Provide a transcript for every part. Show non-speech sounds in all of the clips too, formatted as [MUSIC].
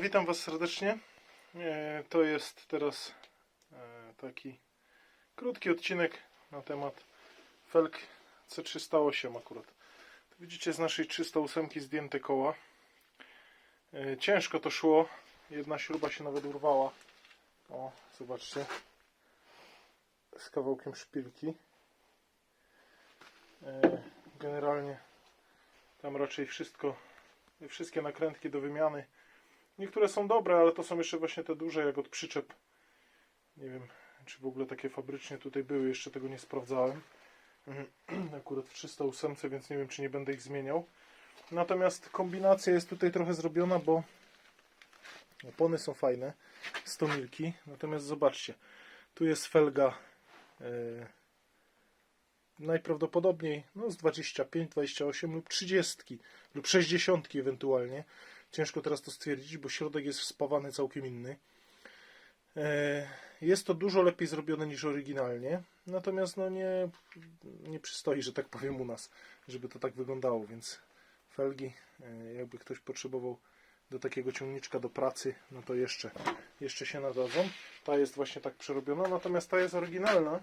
Witam Was serdecznie. E, To jest teraz e, taki krótki odcinek na temat felg C308 akurat. Tu widzicie z naszej 308 zdjęte koła. E, Ciężko to szło. Jedna śruba się nawet urwała. O, zobaczcie. Z kawałkiem szpilki. Generalnie tam raczej wszystko, wszystkie nakrętki do wymiany. Niektóre są dobre, ale to są jeszcze właśnie te duże, jak od przyczep. Nie wiem, czy w ogóle takie fabrycznie tutaj były, jeszcze tego nie sprawdzałem. [CLEARS THROAT] Akurat w 308, więc nie wiem, czy nie będę ich zmieniał. Natomiast kombinacja jest tutaj trochę zrobiona, bo opony są fajne, 100 milki. Natomiast zobaczcie, tu jest felga e, najprawdopodobniej no, z 25, 28 lub 30 lub 60 ewentualnie. Ciężko teraz to stwierdzić, bo środek jest spawany całkiem inny. E, Jest to dużo lepiej zrobione niż oryginalnie, natomiast no nie, nie przystoi, że tak powiem u nas, żeby to tak wyglądało, więc felgi, e, jakby ktoś potrzebował do takiego ciągniczka do pracy, no to jeszcze, jeszcze się nadadzą. Ta jest właśnie tak przerobiona, natomiast ta jest oryginalna.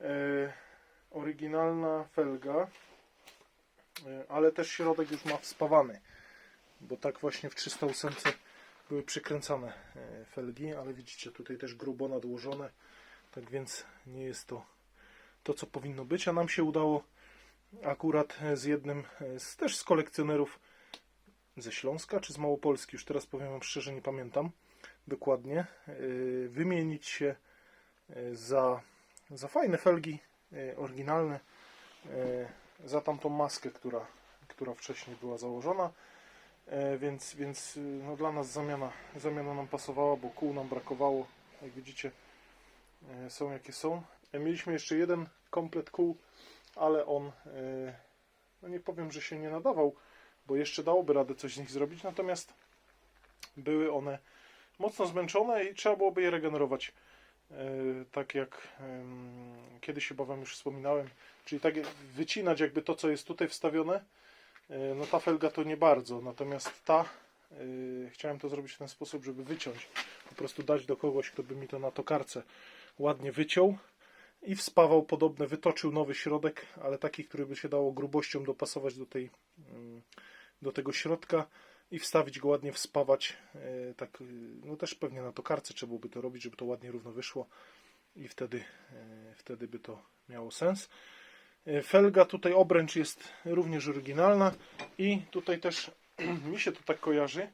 E, Oryginalna felga, e, ale też środek już ma wspawany bo tak właśnie w 308 były przykręcane e, felgi, ale widzicie tutaj też grubo nadłożone, tak więc nie jest to to, co powinno być, a nam się udało akurat z jednym e, z, też z kolekcjonerów ze Śląska czy z Małopolski, już teraz powiem Wam szczerze, nie pamiętam dokładnie, e, wymienić się e, za, za fajne felgi e, oryginalne, e, za tamtą maskę, która, która wcześniej była założona. E, więc, więc y, no, dla nas zamiana, zamiana nam pasowała, bo kół nam brakowało. Jak widzicie, e, są jakie są. E, Mieliśmy jeszcze jeden komplet kół, ale on, no nie powiem, że się nie nadawał, bo jeszcze dałoby radę coś z nich zrobić, natomiast były one mocno zmęczone i trzeba byłoby je regenerować. Tak jak kiedyś chyba Wam już wspominałem, czyli tak wycinać jakby to, co jest tutaj wstawione, No ta felga to nie bardzo, natomiast ta e, chciałem to zrobić w ten sposób, żeby wyciąć, po prostu dać do kogoś, kto by mi to na tokarce ładnie wyciął i wspawał podobne, wytoczył nowy środek, ale taki, który by się dało grubością dopasować do tej mm, do tego środka i wstawić go ładnie, wspawać e, tak, e, no też pewnie na tokarce trzeba byłoby to robić, żeby to ładnie równo wyszło i wtedy, e, wtedy by to miało sens. Felga tutaj obręcz jest również oryginalna i tutaj też [CLEARS THROAT] mi się to tak kojarzy,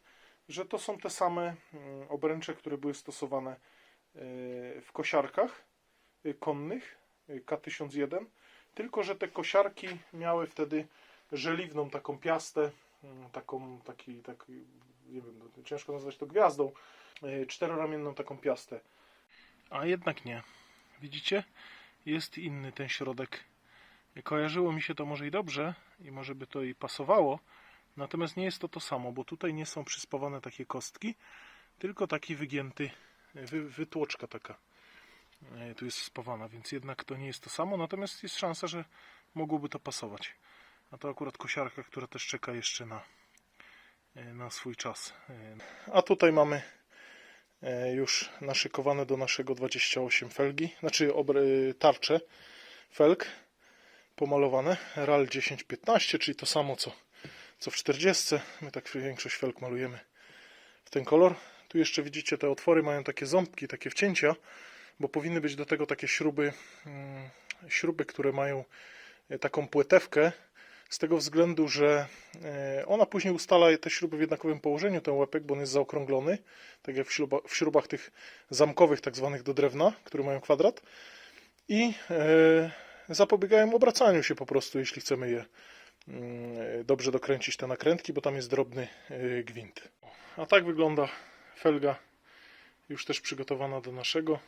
że to są te same mm, obręcze, które były stosowane e, w kosiarkach e, konnych e, K1001, tylko że te kosiarki miały wtedy żeliwną taką piastę, mm, taką, taki, taki nie wiem, no, ciężko nazwać to gwiazdą, czteroramienną taką piastę. A jednak nie. Widzicie? Jest inny ten środek Kojarzyło mi się to może i dobrze i może by to i pasowało, natomiast nie jest to to samo, bo tutaj nie są przyspawane takie kostki, tylko taki wygięty, wy, wytłoczka taka e, tu jest spawana, więc jednak to nie jest to samo, natomiast jest szansa, że mogłoby to pasować. A to akurat kosiarka, która też czeka jeszcze na, e, na swój czas. E, A tutaj mamy e, już naszykowane do naszego 28 felgi, znaczy tarcze felg pomalowane. RAL 1015, czyli to samo co, co w 40. My tak większość felg malujemy w ten kolor. Tu jeszcze widzicie te otwory mają takie ząbki, takie wcięcia, bo powinny być do tego takie śruby, mm, śruby, które mają e, taką płetewkę, z tego względu, że e, ona później ustala te śruby w jednakowym położeniu, ten łepek, bo on jest zaokrąglony, tak jak w, w śrubach tych zamkowych, tak zwanych do drewna, które mają kwadrat. I e, zapobiegają obracaniu się po prostu, jeśli chcemy je mm, dobrze dokręcić te nakrętki, bo tam jest drobny e, gwint. A tak wygląda felga już też przygotowana do naszego.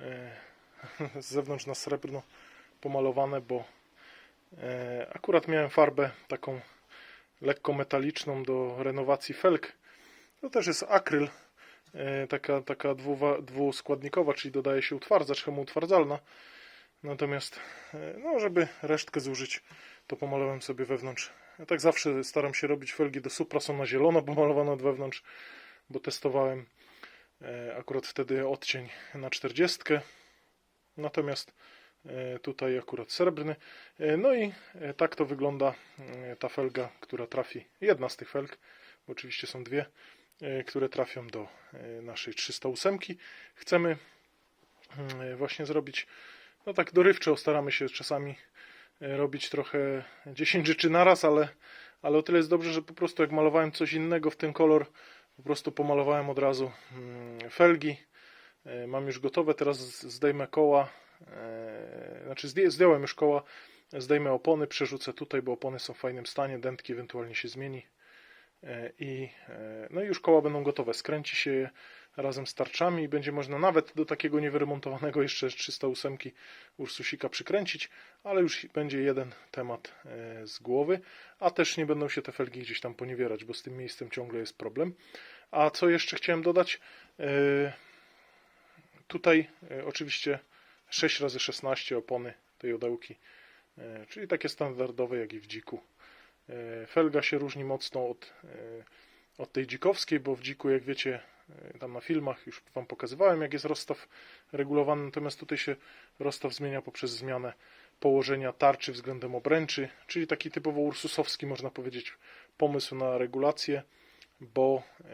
E, [LAUGHS] Z zewnątrz na srebrno pomalowane, bo e, akurat miałem farbę taką lekko metaliczną do renowacji felg. To też jest akryl, taka, taka dwuwa, dwuskładnikowa, czyli dodaje się utwardzacz hemoutwardzalna. Natomiast, e, no, żeby resztkę zużyć, to pomalowałem sobie wewnątrz Ja tak zawsze staram się robić felgi do Supra, są na zielono pomalowane od wewnątrz, bo testowałem e, akurat wtedy odcień na 40. Natomiast e, tutaj akurat srebrny. No i tak to wygląda ta felga, która trafi, jedna z tych felg, bo oczywiście są dwie, które trafią do naszej 308. Chcemy mm, właśnie zrobić, no tak dorywczo staramy się czasami e, robić trochę 10 rzeczy naraz, ale, ale o tyle jest dobrze, że po prostu jak malowałem coś innego w ten kolor, po prostu pomalowałem od razu mm, felgi. E, Mam już gotowe, teraz zdejmę koła, e, znaczy zdjąłem już koła, zdejmę opony, przerzucę tutaj, bo opony są w fajnym stanie, dętki ewentualnie się zmieni i no i już koła będą gotowe. Skręci się je razem z tarczami i będzie można nawet do takiego niewyremontowanego jeszcze 308 Ursusika przykręcić, ale już będzie jeden temat e, z głowy, a też nie będą się te felgi gdzieś tam poniewierać, bo z tym miejscem ciągle jest problem. A co jeszcze chciałem dodać? E, Tutaj e, oczywiście 6 razy 16 opony tej odełki, czyli takie standardowe jak i w dziku. Felga się różni mocno od, od tej dzikowskiej, bo w dziku, jak wiecie, tam na filmach już Wam pokazywałem, jak jest rozstaw regulowany, natomiast tutaj się rozstaw zmienia poprzez zmianę położenia tarczy względem obręczy, czyli taki typowo ursusowski, można powiedzieć, pomysł na regulację, bo e,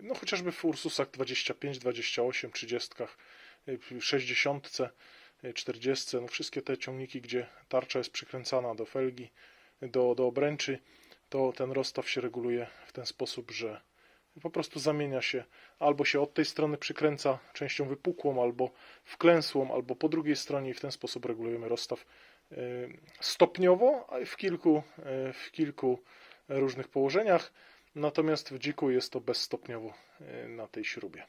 no chociażby w Ursusach 25, 28, 30, e, 60, e, 40, no wszystkie te ciągniki, gdzie tarcza jest przykręcana do felgi, do, do obręczy, to ten rozstaw się reguluje w ten sposób, że po prostu zamienia się, albo się od tej strony przykręca częścią wypukłą, albo wklęsłą, albo po drugiej stronie i w ten sposób regulujemy rozstaw e, stopniowo, a w kilku, e, w kilku różnych położeniach. Natomiast w dziku jest to bezstopniowo e, na tej śrubie.